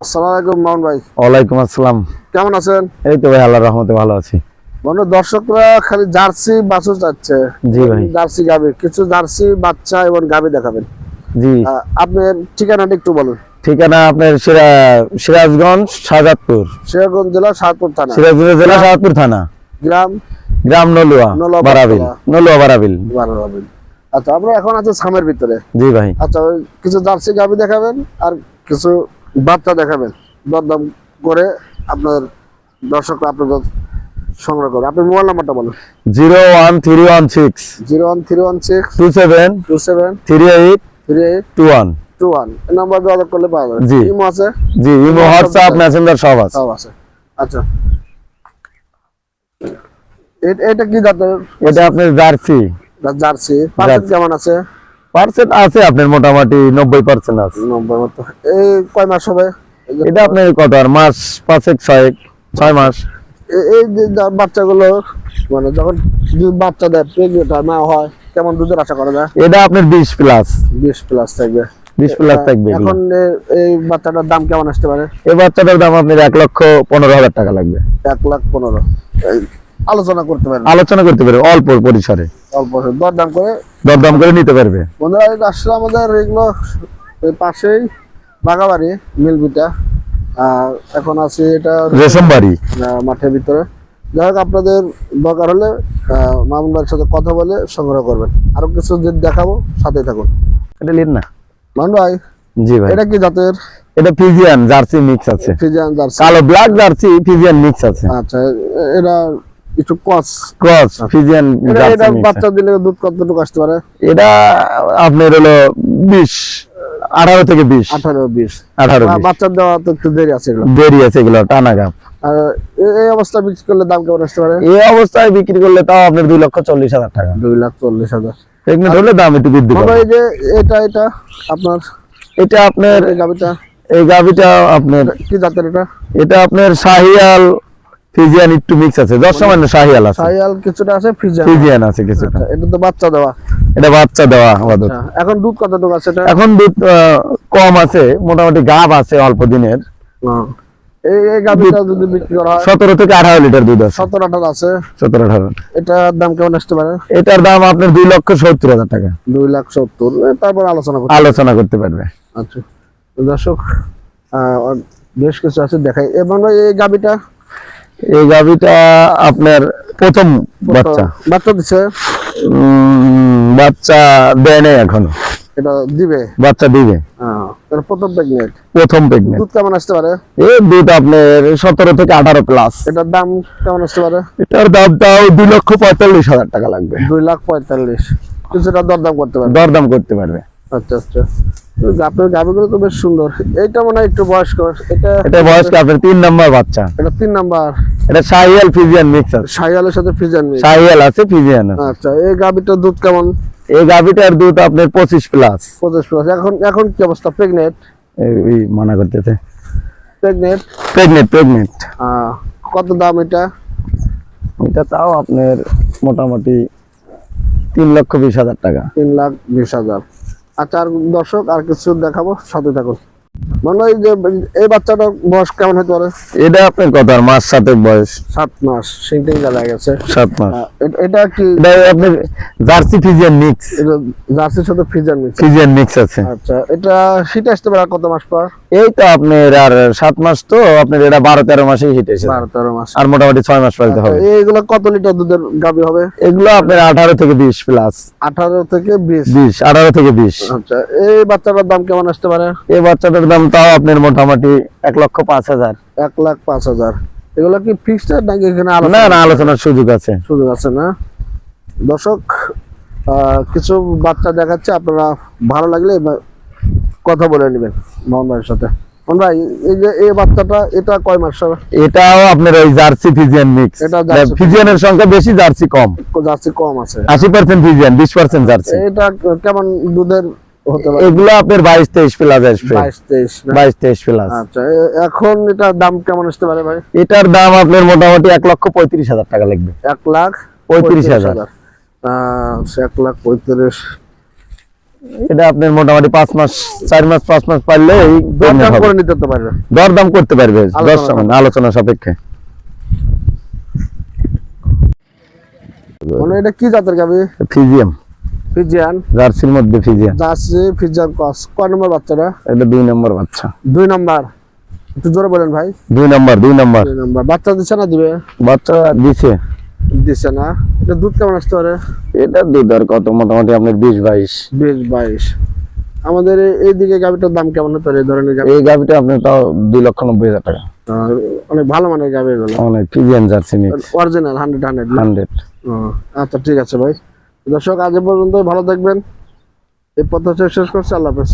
আসসালামু আলাইকুম মামুন ভাই। ওয়ালাইকুম আসসালাম। কেমন আছেন? এই তো ভাই আল্লাহর রহমতে ভালো আছি। দর্শকরা খালি জার্সি বাছুর চাচ্ছে জি ভাই। জার্সি গাবি কিছু জার্সি বাচ্চা এবং গাবি দেখাবেন। জি। আহ, আপনার ঠিকানাটা একটু বলুন। ঠিকানা আপনার সিরাজগঞ্জ শাহজাদপুর। সিরাজগঞ্জ জেলা সাতপুর থানা। সিরাজগঞ্জ জেলা শাহজাদপুর থানা। গ্রাম? গ্রাম নলুয়া নলুয়া বারাবিল। বারাবিল। নলুয়া বারাবিল। বারাবাবিল। আচ্ছা আমরা এখন আছে সামের ভিতরে। জি ভাই। আচ্ছা কিছু জার্সি গাবি দেখাবেন আর কিছু বাচ্চা দেখাবেন। দরদাম করে আপনার দর্শকরা আপনাদের সংগ্রহ করবে আপনার মোবাইল নাম্বারটা বলুন। Zero one three one six. Zero one three one six. Two seven. Two seven. Three eight. Three eight. Two one. Two one. এই নাম্বার যোগাযোগ করলে পাওয়া যাবে। জি। ইমো আছে? জি ইমো হোয়াটসঅ্যাপ মেসেঞ্জার সব আছে। সব আছে। আচ্ছা। এটা কি জাতের? এটা আপনার জার্সি। জার্সি। পার্সেন্ট কেমন আছে? পার্সেন্ট আছে আপনার মোটামুটি নব্বই পার্সেন্ট আছে। নম্বর মতো। এই কয় মাস হবে? এটা আপনার কত আর মাস পাঁচেক ছয় ছয় মাস। এই যে বাচ্চাগুলো মানে যখন বাচ্চা দেয় প্রেগনেন্ট হয় মা হয় কেমন দুধের আশা করা যায়? এটা আপনার বিশ প্লাস বিশ প্লাস থাকবে। বিশ প্লাস থাকবে এখন এই বাচ্চাটার দাম কেমন আসতে পারে? এই বাচ্চাটার দাম আপনার এক লক্ষ পনেরো হাজার টাকা লাগবে। এক লাখ পনেরো। আলোচনা করতে পারেন। আলোচনা করতে পারবে অল্প পরিসরে। অল্প দর দাম করে দরদাম করে নিতে পারবে? বন্ধুরা এই আসলে আমাদের এগুলো পাশেই বাগাবাড়ি মিলবিটা। আর এখন আছে এটা রেশম বাড়ি মাঠের ভিতরে। যাই হোক আপনাদের দরকার হলে মামুন ভাইয়ের সাথে কথা বলে সংগ্রহ করবেন। আরও কিছু যদি দেখাবো সাথে থাকুন। এটা লিন না? মামুন ভাই জি ভাই। এটা কি জাতের? এটা ফিজিয়ান জার্সি মিক্স আছে। Friesian Jersey. কালো ব্ল্যাক জার্সি ফিজিয়ান মিক্স আছে। আচ্ছা এটা একটু কস ক্রস ফিজিয়ান এটা এটা জার্সি mix বাচ্চা দিলে দুধ কতটুকু আসতে পারে? এটা আপনার হলো বিশ আঠারো থেকে বিশ। আঠারো বিশ। আঠারো বাচ্চা দেওয়া তো একটু দেরি আছে এগুলো। দেরি আছে এগুলো টানা গাপ এই অবস্থা বিক্রি করলে দাম কেমন আসতে পারে? এই অবস্থায় বিক্রি করলে তাও আপনার দুই লক্ষ চল্লিশ হাজার টাকা। দুই লাখ চল্লিশ হাজার। দাম একটু বৃদ্ধি পাবে। যে এটা এটা আপনার এটা আপনার এই এই গাভিটা আপনার কি জাতের এটা? এটা আপনার শাহিয়াল ফিজিয়ান একটু মিক্স আছে। দশ সামান্য শাহিয়াল আছে। সাইয়াল কিছুটা আছে ফিজিয়ান ফিজিয়ান আছে কিছুটা। আচ্ছা, এটা তো বাচ্চা দেওয়া। এটা বাচ্চা দেওয়া আপাতত। আচ্ছা, এখন দুধ কতটুকু আছে এটা? এখন দুধ কম আছে মোটামুটি গাভ আছে অল্প দিনের। এই গাবিটা যদি বিক্রি করা হয়। সতেরো থেকে আঠারো লিটার দুধ আছে। সতেরো আঠারো আছে। সতেরো আঠারো। এটার দাম কেমন আসতে পারে? এটার দাম আপনার দুই লক্ষ সত্তর হাজার টাকা। দুই লাখ সত্তর এ, তারপর আলোচনা করতে আলোচনা করতে পারবে। আচ্ছা দর্শক বেশ কিছু আছে দেখাই। এবং এই গাবিটা এই গাভিটা আপনার প্রথম বাচ্চা। বাচ্চা উম, বাচ্চা দেয় নাই এখনও। এটা দিবে? বাচ্চা দিবে। হ্যাঁ প্রথম প্রেগনেন্ট প্রথম প্রেগনেন্ট দুধ কেমন আসতে পারে? এই দুধ আপনার সতেরো থেকে আঠারো প্লাস এটার দাম কেমন আসতে পারে? এটার দুই লক্ষ পঁয়তাল্লিশ হাজার টাকা লাগবে। দুই লাখ পঁয়তাল্লিশ। কিছুটা দরদাম করতে দরদাম করতে পারবে। আচ্ছা আচ্ছা। তো আপনার গাবিগুলো তো বেশ সুন্দর। এইটা মনে হয় একটু বয়স্ক। এটা এটা বয়স্ক আপনার তিন নম্বর বাচ্চা। এটা তিন নাম্বার। এটা সাহিয়াল ফিজিয়ান মিক্স আছে। সাইয়ালের সাথে ফিজান মিল সাহিয়াল আছে ফিজিয়ান আচ্ছা এই গাবিটার দুধ কেমন? এই গাভিটার দুধ আপনার পঁচিশ প্লাস পঁচিশ প্লাস এখন এখন কি অবস্থা? প্রেগনেন্ট এই মানা করতেছে। প্রেগনেন্ট প্রেগনেন্ট প্রেগনেন্ট কত দাম এটা? এটা তাও আপনার মোটামুটি তিন লক্ষ বিশ হাজার টাকা। তিন লাখ বিশ হাজার। আচ্ছা আর দর্শক আর কিছু দেখাবো? সাথে থাকুন। মনে যে এই বাচ্চাটার বয়স কেমন হতে পারে? এটা আপনার কত মাস সাতেক বয়স। সাত মাস সিংটিং জ্বালা গেছে। সাত মাস। এটা কি? এটা আপনার জার্সি ফিজিয়ান মিক্স। জার্সির সাথে ফিজার মিক্স। ফিজিয়ান মিক্স আছে। আচ্ছা এটা শীত আসতে পারে কত মাস পর? এই তো আপনার আর সাত মাস তো আপনার এটা বারো তেরো মাসেই হিট এসে বারো তেরো মাস। আর মোটামুটি ছয় মাস পাইতে হবে। এইগুলো কত লিটার দুধের গাবি হবে? এগুলো আপনার আঠারো থেকে বিশ প্লাস আঠারো থেকে বিশ। বিশ আঠারো থেকে বিশ। আচ্ছা এই বাচ্চাটার দাম কেমন আসতে পারে? এই বাচ্চাটার দাম তাও আপনার মোটামুটি এক লক্ষ পাঁচ হাজার। এক লাখ পাঁচ হাজার। এগুলো কি ফিক্সড নাকি এখানে না না আলোচনার সুযোগ আছে। সুযোগ আছে না? দর্শক কিছু বাচ্চা দেখাচ্ছে আপনারা ভালো লাগলে কথা বলে নেবেন মোহন ভাইয়ের সাথে। মোহন ভাই এই যে এই বাচ্চাটা এটা কয় মাস? এটাও আপনার ওই জার্সি ফিজিয়ান মিক্স এটা ফিজিয়ানের সংখ্যা বেশি জার্সি কম। জার্সি কম আছে। আশি পার্সেন্ট ফিজিয়ান বিশ পার্সেন্ট জার্সি। এটা কেমন দুধের এগুলো আপনার বাইশ তেইশ প্লাস আসবে। বাইশ তেইশ? প্লাস আচ্ছা এখন এটার দাম কেমন আসতে পারে ভাই? এটার দাম আপনার মোটামুটি এক লক্ষ পঁয়ত্রিশ হাজার টাকা লাগবে। এক লাখ পঁয়ত্রিশ হাজার। এক লাখ পঁয়ত্রিশ। এটা আপনার মোটামুটি পাঁচ মাস চার মাস পাঁচ মাস পারলে দরদাম করে নিতে পারবে। দরদাম করতে পারবে আলোচনা দশ আলোচনা সাপেক্ষে। মানে এটা কি জাতের গাবি ফিজিয়াম। ফিজিয়ান। জার্সির মধ্যে ফিজিয়াম জার্সি ফিজিয়ান ক্রস। কয় নম্বর বাচ্চাটা? এটা দুই নম্বর বাচ্চা। দুই নম্বর। একটু জোরে বলেন ভাই। দুই নম্বর দুই নম্বর। দুই নম্বর। বাচ্চা দিচ্ছে না দিবে? বাচ্চা দিছে। দিচ্ছে না। এটা দুধ কেমন আসতে পারে? এটা দুধ আর কত? মোটামুটি আপনার বিশ বাইশ। বিশ বাইশ। আমাদের এই- এইদিকে গাভিটার দাম কেমন হতে পারে? এই ধরনের এই গাভিটা আপনার তাও দুই লক্ষ নব্বই হাজার টাকা। অনেক ভালো মানের গাভি এগুলো। অনেক Friesian Jersey original hundred hundred hundred আচ্ছা ঠিক আছে ভাই। দর্শক আজ পর্যন্ত ভালো থাকবেন। এই পথ শেষ করছি। আল্লাহ হাফেজ।